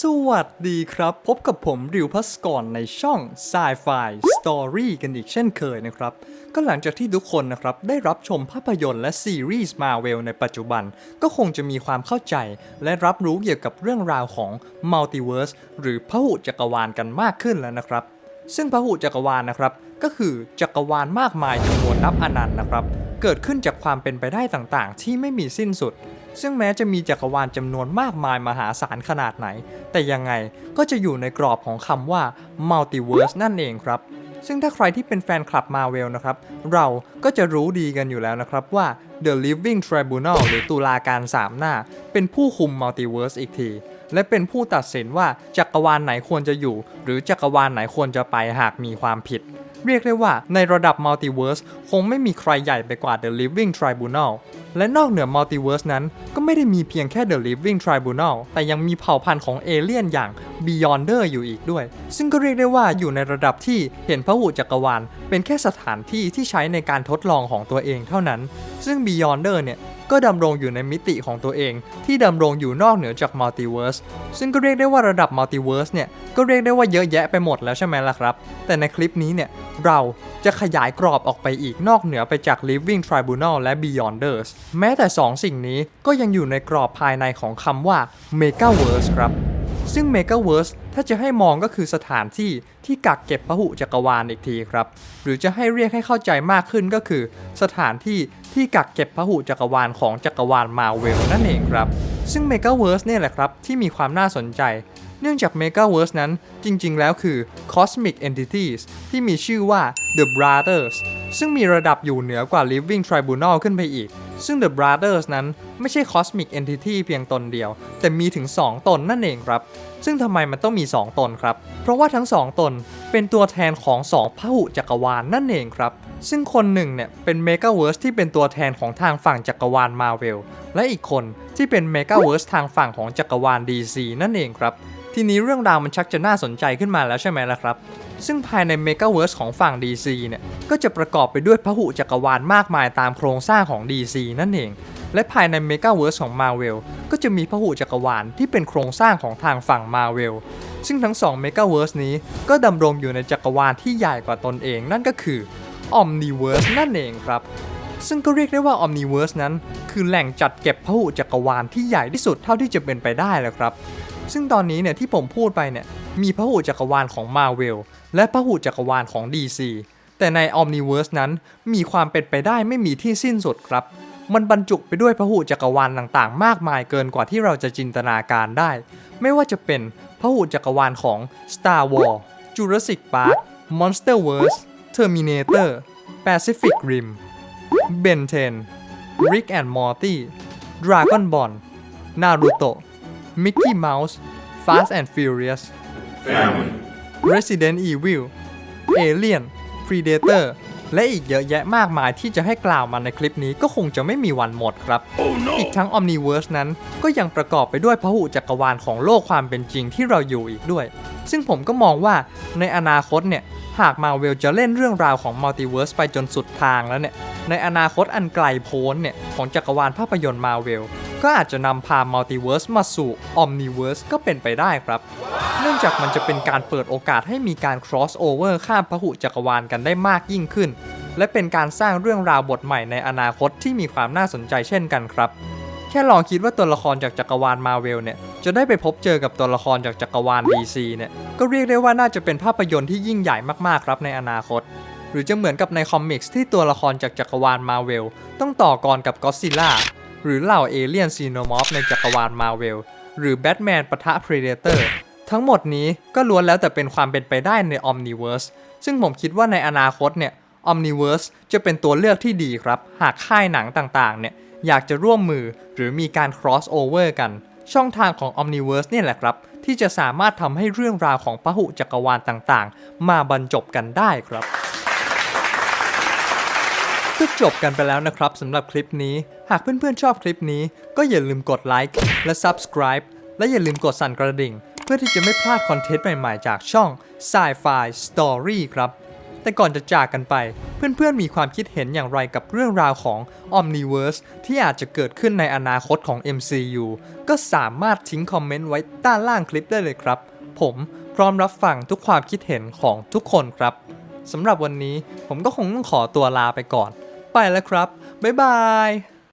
สวัสดีครับ พบกับผมริวพัสกรในช่อง Sci-Fi Story กันอีกเช่นเคยนะครับ ก็หลังจากที่ทุกคนนะครับ ได้รับชมภาพยนตร์และซีรีส์มาเวลในปัจจุบัน ก็คงจะมีความเข้าใจ และรับรู้เกี่ยวกับเรื่องราวของมัลติเวิร์สหรือพหุจักรวาลกันมากขึ้นแล้วนะครับ ซึ่งพหุจักรวาลนะครับ ก็คือจักรวาลมากมายจำนวนนับอนันต์นะครับ เกิดขึ้นจากความเป็นไปได้ต่างๆ ที่ไม่มีสิ้นสุด ซึ่งแม้จะมีจักรวาลจำนวนมากมายมหาศาลขนาดไหน แต่ยังไงก็จะอยู่ในกรอบของคำว่า multiverse นั่นเองครับ ซึ่งถ้าใครที่เป็นแฟนคลับมาเวลนะครับ เราก็จะรู้ดีกันอยู่แล้วนะครับว่า The Living Tribunal หรือตุลาการสามหน้า เป็นผู้คุม multiverse อีกที และเป็นผู้ตัดสินว่าจักรวาลไหนควรจะอยู่ หรือจักรวาลไหนควรจะไปหากมีความผิด เรียกได้ว่าในระดับมัลติเวิร์สคงไม่มีใครใหญ่ไปกว่า The Living Tribunal และนอกเหนือมัลติเวิร์สนั้น ก็ไม่ได้มีเพียงแค่ The Living Tribunal แต่ยังมีเผ่าพันธุ์ของเอเลี่ยนอย่าง Beyonder อยู่อีกด้วย ซึ่งก็เรียกได้ว่าอยู่ในระดับที่เห็นพหุจักรวาล เป็นแค่สถานที่ที่ใช้ในการทดลองของตัวเองเท่านั้น ซึ่ง Beyonder เนี่ยก็ดำรงอยู่ในมิติของตัวเอง ที่ดำรงอยู่นอกเหนือจากมัลติเวิร์สซึ่งก็เรียกได้ว่าระดับมัลติเวิร์สเนี่ย ก็เรียกได้ว่าเยอะแยะไปหมดแล้วใช่ไหมล่ะครับ แต่ในคลิปนี้เนี่ย เราจะขยายกรอบออกไปอีกนอกเหนือไปจาก Living Tribunal และ Beyonders แม้แต่ 2 สิ่งนี้ก็ยังอยู่ในกรอบภายในของคำว่า Megaverse ครับ ซึ่ง Megaverse ถ้าจะให้มองก็คือสถานที่ที่กักเก็บพหุจักรวาลอีกทีครับ หรือจะให้เรียกให้เข้าใจมากขึ้นก็คือ สถานที่ที่กักเก็บพหุจักรวาลของจักรวาลมาเวลนั่นเองครับ ซึ่ง Megaverse เนี่ยแหละครับที่มีความน่าสนใจ เนื่องจาก Megaverse นั้นจริงๆ แล้วคือ Cosmic Entities ที่มีชื่อว่า The Brothers ซึ่งมีระดับอยู่เหนือกว่า Living Tribunal ขึ้นไปอีก ซึ่ง The Brothers นั้นไม่ใช่ Cosmic Entity เพียงตนเดียว แต่มีถึง 2 ตนนั่นเองครับ ซึ่งทำไมมันต้องมี 2 ตนครับ เพราะว่าทั้ง 2 ตนเป็นตัวแทนของ 2พหุจักรวาลนั่นเองครับ ซึ่งคนหนึ่งเนี่ยเป็น Megaverse ที่เป็นตัวแทนของทางฝั่งจักรวาล Marvel และอีกคนที่เป็น Megaverse ทางฝั่งของจักรวาล DC นั่นเองครับ ทีนี้เรื่องราวมันชักจะน่าสนใจขึ้นมาแล้วใช่ไหมล่ะครับ ซึ่งภายใน Megaverse ของฝั่ง DC เนี่ย ก็จะประกอบไปด้วยพหุจักรวาลมากมายตามโครงสร้างของ DC นั่นเอง และภายใน Megaverse ของ Marvel ก็จะมีพหุจักรวาลที่เป็นโครงสร้างของทางฝั่ง Marvel ซึ่งทั้ง2 Megaverse นี้ก็ดำรงอยู่ในจักรวาลที่ใหญ่กว่าตนเอง นั่นก็คือ Omniverse นั่นเองครับซึ่งก็เรียกได้ว่า Omniverse นั้น คือแหล่งจัดเก็บพหุจักรวาลที่ใหญ่ที่สุดเท่าที่จะเป็นไปได้แล้วครับ ซึ่งตอนนี้เนี่ยที่ผมพูดไปเนี่ยมีพระหุจักรวาลของ Marvel และพระหุจักรวาลของ DC แต่ใน Omniverse นั้นมีความเป็นไปได้ไม่มีที่สิ้นสุดครับ มันบรรจุไปด้วยพระหุจักรวาลต่างๆ มากมายเกินกว่าที่เราจะจินตนาการได้ ไม่ว่าจะเป็นพระหุจักรวาลของ Star Wars Jurassic Park Monsterverse Terminator Pacific Rim Ben 10 Rick and Morty Dragon Ball Naruto Mickey Mouse Fast and Furious Family. Resident Evil Alien Predator และอีกเยอะแยะมากมายที่จะให้กล่าวมาในคลิปนี้ก็คงจะไม่มีวันหมดครับ Oh no! อีกทั้ง Omniverse นั้นก็ยังประกอบไปด้วยพหุจักรวาลของโลกความเป็นจริงที่เราอยู่อีกด้วย ซึ่งผมก็มองว่าในอนาคตเนี่ย หากมาเวลจะเล่นเรื่องราวของ Multiverse ไปจนสุดทางแล้วเนี่ย ในอนาคตอันไกลโพ้นเนี่ย ของจักรวาลภาพยนตร์มาเวล ก็อาจจะนำพา Multiverse มาสู่ Omniverse ก็เป็นไปได้ครับ เนื่องจากมันจะเป็นการเปิดโอกาสให้มีการ cross over ข้ามพหุจักรวาลกันได้มากยิ่งขึ้น และเป็นการสร้างเรื่องราวบทใหม่ในอนาคตที่มีความน่าสนใจเช่นกันครับ แค่ลองคิดว่าตัวละครจากจักรวาลมาเวลเนี่ย จะได้ไปพบเจอกับตัวละครจากจักรวาล DC เนี่ย ก็เรียกได้ว่าน่าจะเป็นภาพยนตร์ที่ยิ่งใหญ่มากๆครับในอนาคตหรือจะเหมือนกับในคอมิกส์ที่ตัวละครจากจักรวาลมาเวลต้องต่อกรกับก็ d ซิล่า หรือเหล่าเอเลี่ยนซีโนมอฟในจักรวาลมาเวล หรือแบทแมนปะทะ Predator ทั้งหมดนี้ก็ล้วนแล้วแต่เป็นความเป็นไปได้ใน Omniverse ซึ่งผมคิดว่าในอนาคตเนี่ย Omniverse จะเป็นตัวเลือกที่ดีครับ หากค่ายหนังต่างๆ เนี่ยอยากจะร่วมมือหรือมีการ cross over กัน ช่องทางของ Omniverse เนี่ยแหละครับ ที่จะสามารถทำให้เรื่องราวของพหุจักรวาลต่างๆ มาบรรจบกันได้ครับ ก็จบกันไปแล้วนะครับสำหรับคลิปนี้ หากเพื่อนๆชอบคลิปนี้ ก็อย่าลืมกดไลค์และ Subscribe และอย่าลืมกดสั่นกระดิ่ง เพื่อที่จะไม่พลาดคอนเทนต์ใหม่ๆ จากช่อง Sci-Fi Story ครับ แต่ก่อนจะจากกันไป เพื่อนๆมีความคิดเห็นอย่างไรกับเรื่องราวของ Omniverse ที่อาจจะเกิดขึ้นในอนาคตของ MCU ก็สามารถทิ้งคอมเมนต์ไว้ใต้ล่างคลิปได้เลยครับ ผมพร้อมรับฟังทุกความคิดเห็นของทุกคนครับสำหรับวันนี้ผมก็คงต้องขอตัวลาไปก่อน ไปแล้วครับ บ๊ายบาย